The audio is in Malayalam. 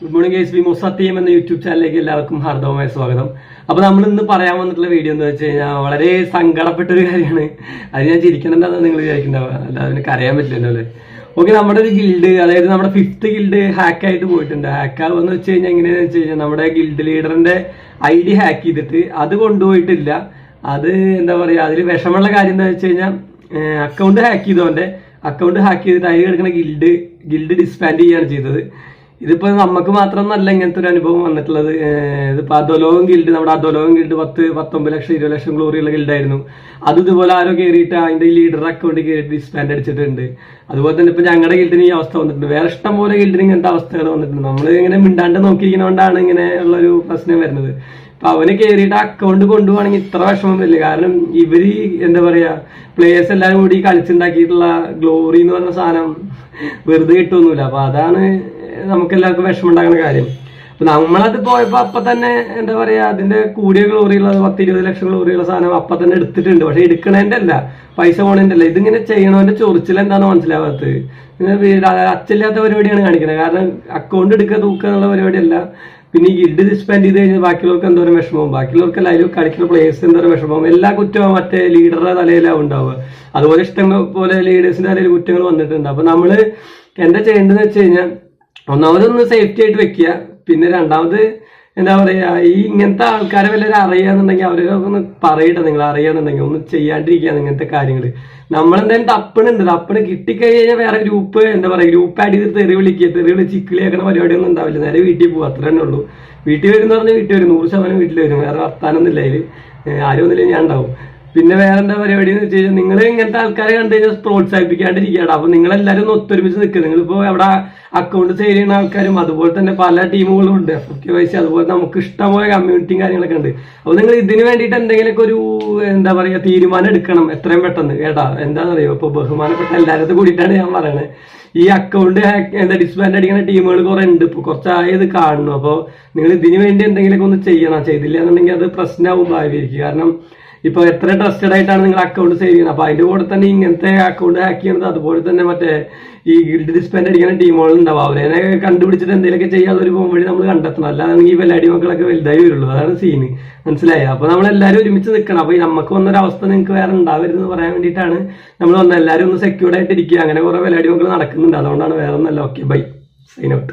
ഗുഡ് മോർണിംഗ് ഗൈസ് വി സത്യം എന്ന യൂട്യൂബ് ചാനലിലേക്ക് എല്ലാവർക്കും ഹാർദവമായ സ്വാഗതം. അപ്പൊ നമ്മൾ ഇന്ന് പറയാൻ വന്നിട്ടുള്ള വീഡിയോ എന്ന് വെച്ച് കഴിഞ്ഞാൽ വളരെ സങ്കടപ്പെട്ട ഒരു കാര്യമാണ്. അത് ഞാൻ ചിരിക്കണമെന്നാണ് നിങ്ങൾ വിചാരിക്കുന്നുണ്ടാവുക അല്ല അതിന് കരയാൻ പറ്റില്ലല്ലോ അല്ലേ? ഓക്കെ നമ്മുടെ ഒരു ഗിൽഡ് അതായത് നമ്മുടെ ഫിഫ്ത്ത് ഗിൽഡ് ഹാക്ക് ആയിട്ട് പോയിട്ടുണ്ട്. ഹാക്ക് ആവുമെന്ന് വെച്ച് കഴിഞ്ഞാൽ എങ്ങനെയാന്ന് വെച്ച് കഴിഞ്ഞാൽ നമ്മുടെ ഗിൽഡ് ലീഡറിന്റെ ഐ ഡി ഹാക്ക് ചെയ്തിട്ട് അത് കൊണ്ടുപോയിട്ടില്ല. അത് എന്താ പറയാ അതിൽ വിഷമമുള്ള കാര്യം എന്താ വെച്ച് കഴിഞ്ഞാൽ അക്കൗണ്ട് ഹാക്ക് ചെയ്തോന്റെ അക്കൗണ്ട് ഹാക്ക് ചെയ്തിട്ട് അതിൽ കിടക്കുന്ന ഗിൽഡ് ഗിൽഡ് ഡിസ്പാൻഡ് ചെയ്യാണ് ചെയ്തത്. ഇതിപ്പോ നമുക്ക് മാത്രം നല്ല ഇങ്ങനത്തെ ഒരു അനുഭവം വന്നിട്ടുള്ളത്. ഇതിപ്പോൾ ഇതിപ്പോ അധോലോകം ഗിൽഡ് നമ്മുടെ അധോലോകം ഗിൽഡ് പത്ത് പത്തൊമ്പത് ലക്ഷം ഇരുപത് ലക്ഷം ഗ്ലോറിയുള്ള ഗിൽഡായിരുന്നു അത് ഇതുപോലെ ആരോ കയറിയിട്ട് അതിന്റെ ലീഡർ അക്കൗണ്ട് കയറിയിട്ട് ഡിസ്പാൻഡ് അടിച്ചിട്ടുണ്ട്. അതുപോലെ തന്നെ ഇപ്പൊ ഞങ്ങളുടെ ഗിൽഡിന് ഈ അവസ്ഥ വന്നിട്ടുണ്ട്. വേറെ ഇഷ്ടം പോലെ ഗിൽഡിന് ഇങ്ങനത്തെ അവസ്ഥകൾ വന്നിട്ടുണ്ട്. നമ്മൾ ഇങ്ങനെ മിണ്ടാണ്ട് നോക്കിയിരിക്കുന്നതുകൊണ്ടാണ് ഇങ്ങനെ ഉള്ളൊരു പ്രശ്നം വരുന്നത്. അപ്പൊ അവന് കയറിയിട്ട് അക്കൗണ്ട് കൊണ്ടുപോകണമെങ്കിൽ ഇത്ര വിഷമം വരില്ല? കാരണം ഇവർ എന്താ പറയാ പ്ലേയേഴ്സ് എല്ലാവരും കൂടി കളിച്ചുണ്ടാക്കിയിട്ടുള്ള ഗ്ലോറി എന്ന് പറഞ്ഞ സാധനം വെറുതെ കിട്ടുമൊന്നുമില്ല അപ്പൊ അതാണ് നമുക്ക് എല്ലാവർക്കും വിഷമം ഉണ്ടാകുന്ന കാര്യം. അപ്പൊ നമ്മളത് പോയപ്പോ അപ്പൊ തന്നെ എന്താ പറയാ അതിന്റെ കൂടിയ ഗ്ലോറിയുള്ള പത്ത് ഇരുപത് ലക്ഷം ഗ്ലോറിയുള്ള സാധനം അപ്പൊ തന്നെ എടുത്തിട്ടുണ്ട്. പക്ഷെ എടുക്കണേന്റെ അല്ല പൈസ പോണേന്റെ അല്ല. ഇതിങ്ങനെ ചെയ്യണവന്റെ ചൊറിച്ചിൽ എന്താന്ന് മനസ്സിലാവാത്തത്. അച്ഛല്ലാത്ത പരിപാടിയാണ് കാണിക്കുന്നത് കാരണം അക്കൗണ്ട് എടുക്കുക തൂക്കുക എന്നുള്ള പരിപാടിയല്ല. പിന്നെ ഈ ഗിൽഡ് ഡിസ്പെൻഡ് ചെയ്ത് കഴിഞ്ഞാൽ ബാക്കിയുള്ളവർക്ക് എന്തോരം വിഷമവും. ബാക്കിയുള്ളവർക്ക് അതിൽ കളിക്കുന്ന പ്ലേയേഴ്സ് എന്തോരം വിഷമവും. എല്ലാ കുറ്റവും മറ്റേ ലീഡറുടെ തലയിലാവും ഉണ്ടാവുക. അതുപോലെ ഇഷ്ടം പോലെ ലീഡേഴ്സിന്റെ തലയിൽ കുറ്റങ്ങൾ വന്നിട്ടുണ്ട്. അപ്പൊ നമ്മൾ എന്താ ചെയ്യേണ്ടതെന്ന് വെച്ച് കഴിഞ്ഞാൽ ഒന്നാമതൊന്ന് സേഫ്റ്റി ആയിട്ട് വെക്കുക. പിന്നെ രണ്ടാമത് എന്താ പറയാ ഈ ഇങ്ങനത്തെ ആൾക്കാരെ വല്ലവരും അറിയാന്നുണ്ടെങ്കിൽ അവരൊക്കെ ഒന്ന് പറയട്ടെ നിങ്ങൾ അറിയാന്നുണ്ടെങ്കിൽ. ഒന്ന് ചെയ്യാണ്ടിരിക്കുക ഇങ്ങനത്തെ കാര്യങ്ങൾ. നമ്മളെന്തായാലും തപ്പണുണ്ട്. തപ്പണ് കിട്ടിക്കഴിഞ്ഞാൽ വേറെ ഗ്രൂപ്പ് എന്താ പറയാ ഗ്രൂപ്പ് ആഡ് ചെയ്ത് തെറി വിളിക്കുക. തെറി വിളിച്ച് ചിക്കിളി ആക്കണ പരിപാടിയൊന്നും ഉണ്ടാവില്ല. നേരെ വീട്ടിൽ പോകും അത്ര തന്നെ ഉള്ളൂ. വീട്ടിൽ വരുന്ന പറഞ്ഞാൽ വീട്ടിൽ വരും. നൂറ് ശതമാനം വീട്ടിൽ വരും. വേറെ വർത്താനൊന്നുമില്ല അതിൽ ആരും ഒന്നുമില്ല ഞാൻ ഉണ്ടാവും. പിന്നെ വേറെന്താ പരിപാടി എന്ന് വെച്ച് കഴിഞ്ഞാൽ നിങ്ങൾ ഇങ്ങനത്തെ ആൾക്കാരെ കണ്ടു കഴിഞ്ഞാൽ പ്രോത്സാഹിപ്പിക്കാണ്ടിരിക്കുകയാണ്. അപ്പൊ നിങ്ങൾ എല്ലാരും ഒന്ന് ഒത്തൊരുമിച്ച് നിൽക്കുക നിങ്ങളിപ്പോ അവിടെ അക്കൗണ്ട് സെയിൽ ചെയ്യുന്ന ആൾക്കാരും അതുപോലെ തന്നെ പല ടീമുകളും ഉണ്ട്. എഫ് വൈസ് അതുപോലെ നമുക്ക് ഇഷ്ടമായ കമ്മ്യൂണിറ്റിയും കാര്യങ്ങളൊക്കെ ഉണ്ട്. അപ്പൊ നിങ്ങൾ ഇതിന് വേണ്ടിയിട്ട് എന്തെങ്കിലുമൊക്കെ ഒരു എന്താ പറയാ തീരുമാനം എടുക്കണം എത്രയും പെട്ടെന്ന്. കേട്ടാ എന്താണെന്നറിയോ? ഇപ്പൊ ബഹുമാനപ്പെട്ട എല്ലാവരും കൂടിയിട്ടാണ് ഞാൻ പറയുന്നത് ഈ അക്കൗണ്ട് എന്താ ഡിസ്ബാൻഡ് അടിക്കുന്ന ടീമുകൾ കുറെ ഉണ്ട്. ഇപ്പൊ കുറച്ചായത് കാണുന്നു. അപ്പോൾ നിങ്ങൾ ഇതിനു വേണ്ടി എന്തെങ്കിലുമൊക്കെ ഒന്ന് ചെയ്യണം. ചെയ്തില്ല എന്നുണ്ടെങ്കിൽ അത് പ്രശ്നമാവും ഭാവിയായിരിക്കും കാരണം ഇപ്പൊ എത്ര ട്രസ്റ്റഡ് ആയിട്ടാണ് നിങ്ങൾ അക്കൗണ്ട് സേവ് ചെയ്യുന്നത്? അപ്പൊ അതിന്റെ കൂടെ തന്നെ ഇങ്ങനത്തെ അക്കൗണ്ട് ഹാക്ക് ചെയ്യുന്നത് അതുപോലെ തന്നെ മറ്റേ ഈ ഗിൽഡ് ഡിസ്പെൻഡ് അടിക്കുന്ന ടീമുകൾ ഉണ്ടാവും. അവരെ കണ്ടുപിടിച്ചിട്ട് എന്തെങ്കിലുമൊക്കെ ചെയ്യാതെ ഒരു പോകുമ്പോൾ നമ്മൾ കണ്ടെത്തണം. അല്ലാതെ ഈ വെല്ലാടി മക്കളൊക്കെ വലുതായി വരുള്ളൂ. അതാണ് സീന് മനസ്സിലായോ? അപ്പൊ നമ്മൾ എല്ലാവരും ഒരുമിച്ച് നിൽക്കണം അപ്പൊ ഈ നമുക്ക് വന്നൊരു അവസ്ഥ നിങ്ങൾക്ക് വേറെ ഉണ്ടാവരുതെന്ന് പറയാൻ വേണ്ടിയിട്ടാണ് നമ്മൾ വന്ന എല്ലാവരും ഒന്ന് സെക്യൂർഡ് ആയിട്ട് ഇരിക്കുക അങ്ങനെ കുറെ വെല്ലാടി മക്കൾ നടക്കുന്നുണ്ട്. അതുകൊണ്ടാണ് വേറെ ഒന്നല്ല. Okay by sine out